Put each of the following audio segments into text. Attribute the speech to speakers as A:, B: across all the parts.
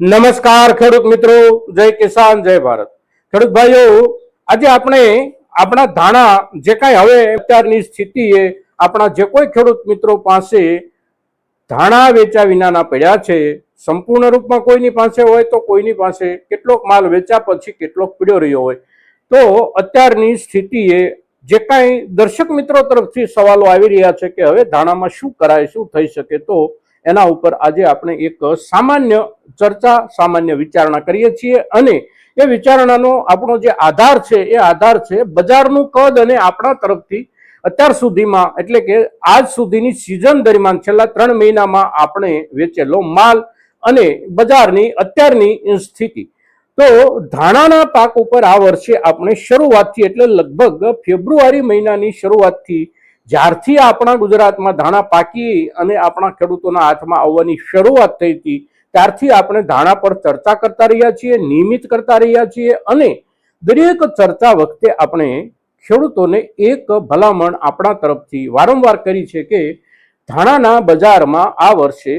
A: નમસ્કાર ખેડૂત મિત્રો, જય કિસાન, જય ભારત. ખેડૂત ભાઈઓ, આજે આપણે આપણા ધાણા જે કાંઈ હવે અત્યારની સ્થિતિએ આપણા જે કોઈ ખેડૂત મિત્રો પાસે ધાણા વેચા વિનાના પડ્યા છે, સંપૂર્ણ રૂપમાં કોઈની પાસે હોય તો કોઈની પાસે, કેટલોક માલ વેચ્યા પછી કેટલોક પીડ્યો રહ્યો હોય. તો અત્યારની સ્થિતિએ જે કાંઈ દર્શક મિત્રો તરફથી સવાલો આવી રહ્યા છે કે હવે ધાણામાં શું કરાય, શું થઈ શકે, તો એના ઉપર આજે આપણે એક સામાન્ય ચર્ચા, સામાન્ય વિચારણા કરીએ છીએ અને એ વિચારણાનો આપણો જે આધાર છે, એ આધાર છે બજારનું કદ અને આપણા તરફથી અત્યાર સુધીમાં, એટલે કે આજ સુધીની સિઝન દરમિયાન છેલ્લા ત્રણ મહિનામાં આપણે વેચેલો માલ અને બજારની અત્યારની સ્થિતિ. તો ધાણાના પાક ઉપર આ વર્ષે આપણે શરૂઆતથી એટલે લગભગ ફેબ્રુઆરી મહિનાની શરૂઆતથી જ્યારથી આપણા ગુજરાતમાં ધાણા પાકી અને આપણા ખેડૂતોના હાથમાં આવવાની શરૂઆત થઈ હતી, ત્યારથી આપણે ધાણા પર ચર્ચા કરતા રહ્યા છીએ, નિયમિત કરતા રહ્યા છીએ અને દરેક ચર્ચા વખતે આપણે ખેડૂતોને એક ભલામણ આપણા તરફથી વારંવાર કરી છે કે ધાણાના બજારમાં આ વર્ષે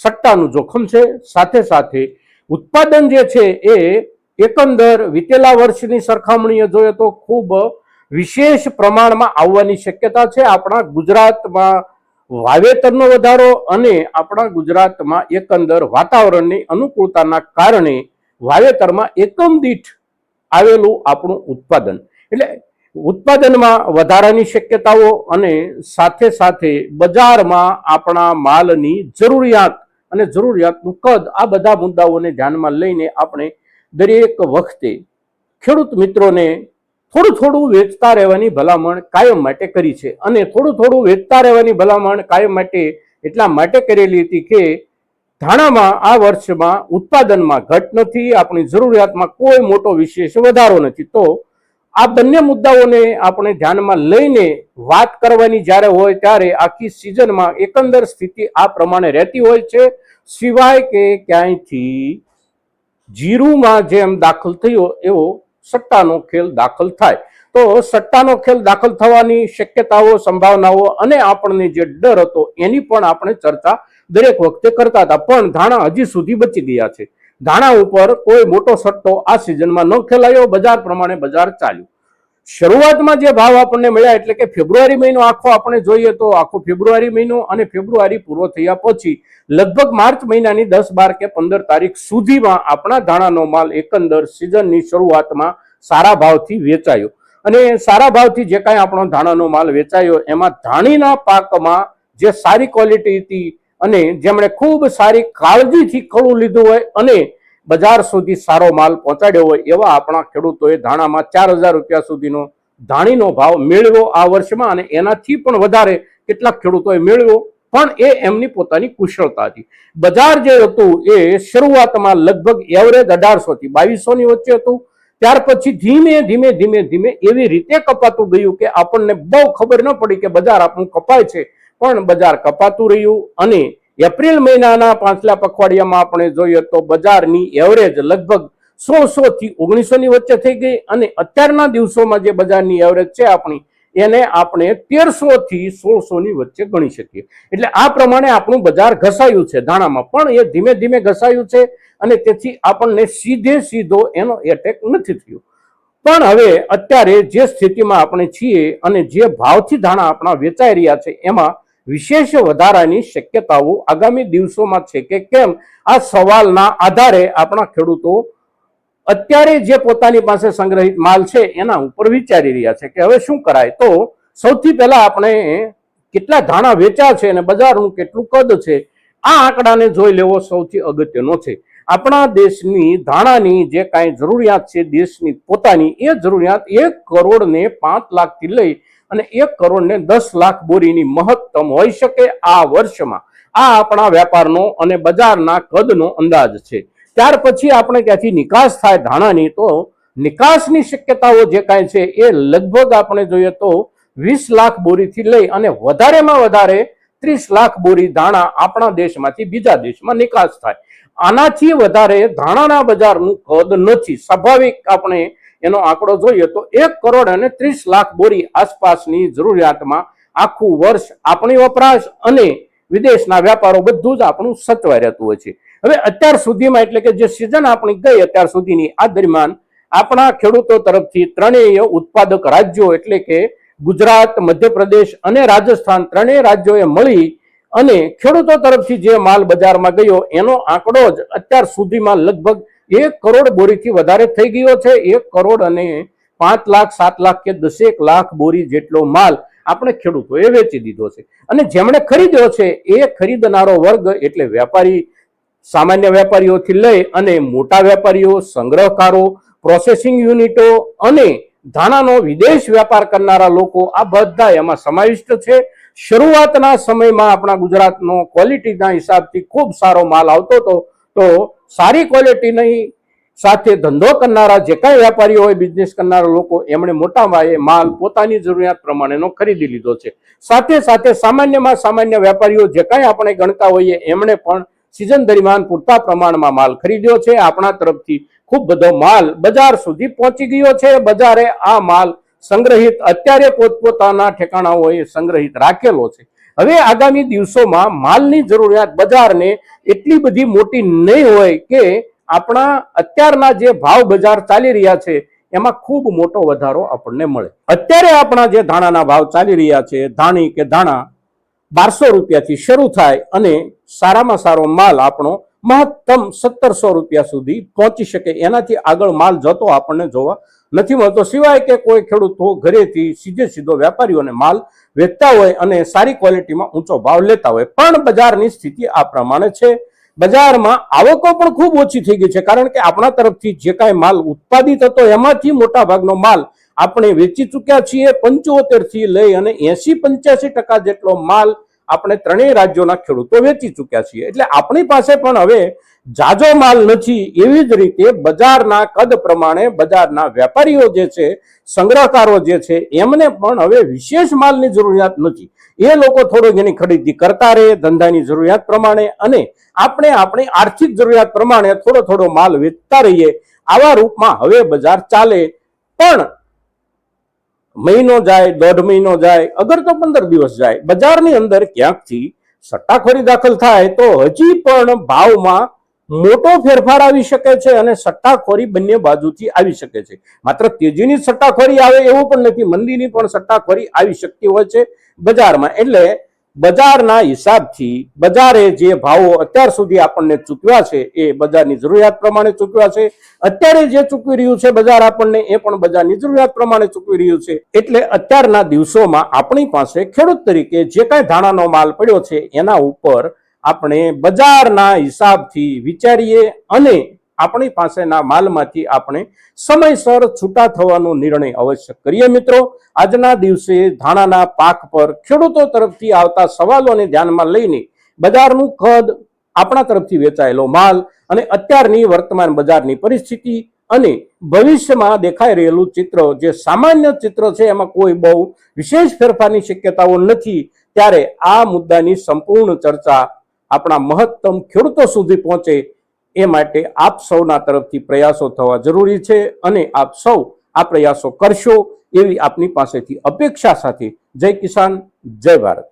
A: સટ્ટાનું જોખમ છે, સાથે સાથે ઉત્પાદન જે છે એ એકંદર વિતેલા વર્ષની સરખામણીએ જોઈએ તો ખૂબ વિશેષ પ્રમાણમાં આવવાની શક્યતા છે. આપણા ગુજરાતમાં વાવેતરનો વધારો અને આપણા ગુજરાતમાં એકંદર વાતાવરણની અનુકૂળતાના કારણે વાવેતરમાં એકમ દીઠ આવેલું આપણું ઉત્પાદન. એટલે ઉત્પાદનમાં વધારાની શક્યતાઓ અને સાથે સાથે બજારમાં આપણા માલની જરૂરિયાત અને જરૂરિયાતનું કદ, આ બધા મુદ્દાઓને ધ્યાનમાં લઈને આપણે દરેક વખતે ખેડૂત મિત્રોને થોડું થોડું વેચતા રહેવાની ભલામણ કાયમ માટે કરી છે. અને થોડું થોડું વેચતા રહેવાની ભલામણ કાયમ માટે એટલા માટે કરેલી હતી કે ધાણામાં આ વર્ષમાં ઉત્પાદનમાં ઘટ નથી, આપણી જરૂરિયાતમાં કોઈ મોટો વિશેષ વધારો નથી. તો આ બંને મુદ્દાઓને આપણે ધ્યાનમાં લઈને વાત કરવાની જ્યારે હોય ત્યારે આખી સિઝનમાં એકંદર સ્થિતિ આ પ્રમાણે રહેતી હોય છે. સિવાય કે ક્યાંયથી જીરુમાં જેમ દાખલ થયો એવો સટ્ટાનો ખેલ દાખલ થાય. તો સટ્ટાનો ખેલ દાખલ થવાની શક્યતાઓ, સંભાવનાઓ અને આપણને જે ડર હતો એની પણ આપણે ચર્ચા દરેક વખતે કરતા હતા. પણ ધાણા હજી સુધી બચી ગયા છે. ધાણા ઉપર કોઈ મોટો સટ્ટો આ સિઝનમાં ન ખેલાયો. બજાર પ્રમાણે બજાર ચાલ્યું. શરૂઆતમાં જે ભાવ આપણને મળ્યા, એટલે કે ફેબ્રુઆરી મહિનો આખો આપણે જોઈએ તો આખો ફેબ્રુઆરી મહિનો અને ફેબ્રુઆરી પૂરો થયા પછી લગભગ માર્ચ મહિનાની દસ બાર કે પંદર તારીખ સુધીમાં આપણા ધાણાનો માલ એકંદર સિઝનની શરૂઆતમાં સારા ભાવથી વેચાયો. અને સારા ભાવથી જે કાંઈ આપણો ધાણાનો માલ વેચાયો, એમાં ધાણીના પાકમાં જે સારી ક્વોલિટી હતી અને જેમણે ખૂબ સારી કાળજીથી ખડું લીધું હોય અને બજાર સુધી સારો માલ પહોંચાડ્યો હોય એવા આપણા ખેડૂતોએ ધાણામાં ચાર હજાર રૂપિયા સુધીનો ધાણીનો ભાવ મેળવ્યો આ વર્ષમાં અને એનાથી પણ વધારે કેટલાક ખેડૂતોએ મેળવ્યો. પણ એ એમની પોતાની કુશળતા હતી. બજાર જે હતું એ શરૂઆતમાં લગભગ એવરેજ અઢારસો થી બાવીસો ની વચ્ચે હતું. ત્યાર પછી ધીમે ધીમે ધીમે ધીમે એવી રીતે કપાતું ગયું કે આપણને બહુ ખબર ન પડી કે બજાર આપણું કપાય છે. પણ બજાર કપાતું રહ્યું અને એપ્રિલ મહિનાના પાંચલા પખવાડિયામાં આપણે જોઈએ તો બજારની એવરેજ લગભગ સોળસો થી ઓગણીસો ની વચ્ચે થઈ ગઈ અને અત્યારના દિવસોમાં જે બજારની એવરેજ છે આપણી, એને આપણે તેરસો થી સોળસો ની વચ્ચે ગણી શકીએ. એટલે આ પ્રમાણે આપણું બજાર ઘસાયું છે ધાણામાં, પણ એ ધીમે ધીમે ઘસાયું છે અને તેથી આપણને સીધે સીધો એનો એટેક નથી થયો. પણ હવે અત્યારે જે સ્થિતિમાં આપણે છીએ અને જે ભાવથી ધાણા આપણા વેચાઈ રહ્યા છે, એમાં વિશેષ વધારાની શક્યતાઓ આગામી દિવસોમાં છે કે કેમ? આ સવાલના આધારે આપણા ખેડૂતો અત્યારે જે પોતાની પાસે સંગ્રહિત માલ છે એના ઉપર વિચારી રહ્યા છે કે હવે શું કરાય? તો સૌથી પહેલા આપણે કેટલા ધાણા વેચ્યા છે અને બજારનું કેટલું કદ છે? આ આંકડાને જોઈ લેવો સૌથી અગત્યનો છે. આપણા દેશની ધાણાની જે કાંઈ જરૂરિયાત છે દેશની પોતાની, એ જરૂરિયાત એક કરોડ ને પાંચ લાખથી લઈ અને એક કરોડ ને દસ લાખ બોરીની મહત્તમ હોઈ શકે આ વર્ષમાં. આ આપણા વેપારનો અને બજારના કદનો અંદાજ છે. ત્યાર પછી આપણે ક્યાંથી નિકાસ થાય ધાણાની તો નિકાસની શક્યતાઓ જે કાંઈ છે એ લગભગ આપણે જોઈએ તો વીસ લાખ બોરીથી લઈ અને વધારેમાં વધારે ત્રીસ લાખ બોરી ધાણા આપણા દેશમાંથી બીજા દેશમાં નિકાસ થાય. આનાથી વધારે ધાણાના બજારનું કદ નથી. સ્વાભાવિક આપણે એનો આંકડો જોઈએ તો એક કરોડ અને ત્રીસ લાખ બોરી આસપાસની જરૂરિયાતમાં આખું વર્ષ આપણી વપરાશ અને વિદેશના વ્યાપારો બધું જ આપણું સચવાઈ રહેતું હોય છે. હવે અત્યાર સુધીમાં એટલે કે જે સિઝન આપણી ગઈ અત્યાર સુધીની, આ દરમિયાન આપણા ખેડૂતો તરફથી ત્રણેય ઉત્પાદક રાજ્યો એટલે કે ગુજરાત, મધ્યપ્રદેશ અને રાજસ્થાન ત્રણેય રાજ્યોએ મળી અને ખેડૂતો તરફથી જે માલ બજારમાં ગયો એનો આંકડો જ અત્યાર સુધીમાં લગભગ એક કરોડ બોરીથી વધારે થઈ ગયો છે. એક કરોડ અને પાંચ લાખ, સાત લાખ કે દસેક લાખ બોરી જેટલો માલ આપણે ખેડૂતોએ વેચી દીધો છે. અને જેમણે ખરીદ્યો છે, એ ખરીદનારો વર્ગ એટલે વેપારી, સામાન્ય વેપારીઓથી લઈ અને મોટા વેપારીઓ, સંગ્રહકારો પ્રોસેસિંગ યુનિટો અને ધાણાનો વિદેશ વેપાર કરનારા લોકો આ બધા એમાં સમાવિષ્ટ છે. શરૂઆતના સમયમાં આપણા ગુજરાતનો ક્વોલિટીના હિસાબથી ખૂબ સારો માલ આવતો હતો. તો સારી ક્વોલિટીની સાથે ધંધો કરનારા જે કાંઈ વેપારીઓ હોય બિઝનેસ કરનારા લોકો, એમણે મોટા પાયે માલ પોતાની જરૂરિયાત પ્રમાણેનો ખરીદી લીધો છે. સાથે સાથે સામાન્યમાં સામાન્ય વેપારીઓ જે કાંઈ આપણે ગણતા હોઈએ, એમણે પણ સિઝન દરમિયાન પૂરતા પ્રમાણમાં માલ ખરીદ્યો છે. આપણા તરફથી ખૂબ બધો માલ બજાર સુધી પહોંચી ગયો છે. બજારે આ માલ સંગ્રહિત, અત્યારે પોતપોતાના ઠેકાણાઓએ સંગ્રહિત રાખેલો છે. હવે આગામી દિવસોમાં માલની જરૂરિયાત બજારને એટલી બધી મોટી નહીં હોય કે આપણા અત્યારના જે ભાવ બજાર ચાલી રહ્યા છે, એમાં ખૂબ મોટો વધારો આપણને મળે. અત્યારે આપણા જે ધાણાના ભાવ ચાલી રહ્યા છે, ધાણી કે ધાણા, બારસો રૂપિયાથી શરૂ થાય અને સારામાં સારો માલ આપણો મહત્તમ સત્તરસો રૂપિયા સુધી પહોંચી શકે. એનાથી આગળ માલ જતો આપણને જોવા નથી મળતો. સિવાય કે કોઈ ખેડૂતો ઘરેથી સીધે સીધો વેપારીઓને માલ વેચતા હોય અને સારી ક્વોલિટીમાં ઊંચો ભાવ લેતા હોય. પણ બજારની સ્થિતિ આ પ્રમાણે છે. બજારમાં આવકો પણ ખૂબ ઓછી થઈ ગઈ છે. કારણ કે આપણા તરફથી જે કાંઈ માલ ઉત્પાદિત હતો એમાંથી મોટા ભાગનો માલ આપણે વેચી ચૂક્યા છીએ. પંચોતેરથી લઈ અને એસી પંચ્યાસી ટકા જેટલો માલ આપણે ત્રણેય રાજ્યોના ખેડૂતો વેચી ચૂક્યા છીએ. એટલે આપણી પાસે પણ હવે જાજો માલ નથી. એવી જ રીતે બજારના કદ પ્રમાણે બજારના વેપારીઓ જે છે, સંગ્રહકારો જે છે, એમને પણ હવે વિશેષ માલની જરૂરિયાત નથી. એ લોકો થોડો ઘણી ખરીદી કરતા રહે ધંધાની જરૂરિયાત પ્રમાણે અને આપણે આપણી આર્થિક જરૂરિયાત પ્રમાણે થોડો થોડો માલ વેચતા રહીએ. આવા રૂપમાં હવે બજાર ચાલે. પણ મહિનો જાય, દોઢ મહિનો જાય, અગર તો પંદર દિવસ જાય, બજારની અંદર ક્યાંકથી સટ્ટાખોરી દાખલ થાય તો હજી પણ ભાવમાં મોટો ફેરફાર આવી શકે છે અને સટ્ટાખોરી બંને બાજુથી આવી શકે છે. માત્ર તેજીની સટ્ટાખોરી આવે એવું પણ નથી, મંદીની પણ સટ્ટાખોરી આવી શકતી હોય છે બજારમાં. એટલે બજારના હિસાબથી બજારે જે ભાવો અત્યાર સુધી આપણને ચૂકવ્યા છે, એ બજારની જરૂરિયાત પ્રમાણે ચૂકવ્યા છે. અત્યારે જે ચૂકવી રહ્યું છે બજાર આપણને, એ પણ બજારની જરૂરિયાત પ્રમાણે ચૂકવી રહ્યું છે. એટલે અત્યારના દિવસોમાં આપણી પાસે ખેડૂત તરીકે જે કાંઈ ધાણાનો માલ પડ્યો છે, એના ઉપર આપણે બજારના હિસાબથી વિચારીએ અને આપણી પાસેના માલમાંથી આપણે સમયસર છૂટા થવાનો નિર્ણય અવશ્ય કરીએ મિત્રો. આજના દિવસે ધાણાના પાક પર ખેડૂતો તરફથી આવતા સવાલોને ધ્યાનમાં લઈને બજારનું કદ, આપણા તરફથી વેચાયેલો માલ અને અત્યારની વર્તમાન બજારની પરિસ્થિતિ અને ભવિષ્યમાં દેખાઈ રહેલું ચિત્ર, જે સામાન્ય ચિત્ર છે, એમાં કોઈ બહુ વિશેષ ફેરફારની શક્યતાઓ નથી. ત્યારે આ મુદ્દાની સંપૂર્ણ ચર્ચા આપણા મહત્તમ ખેડૂતો સુધી પહોંચે એ માટે આપ સૌના તરફથી પ્રયાસો થવા જરૂરી છે અને આપ સૌ આ પ્રયાસો કરશો એવી આપની પાસેથી અપેક્ષા સાથે જય કિસાન, જય ભારત.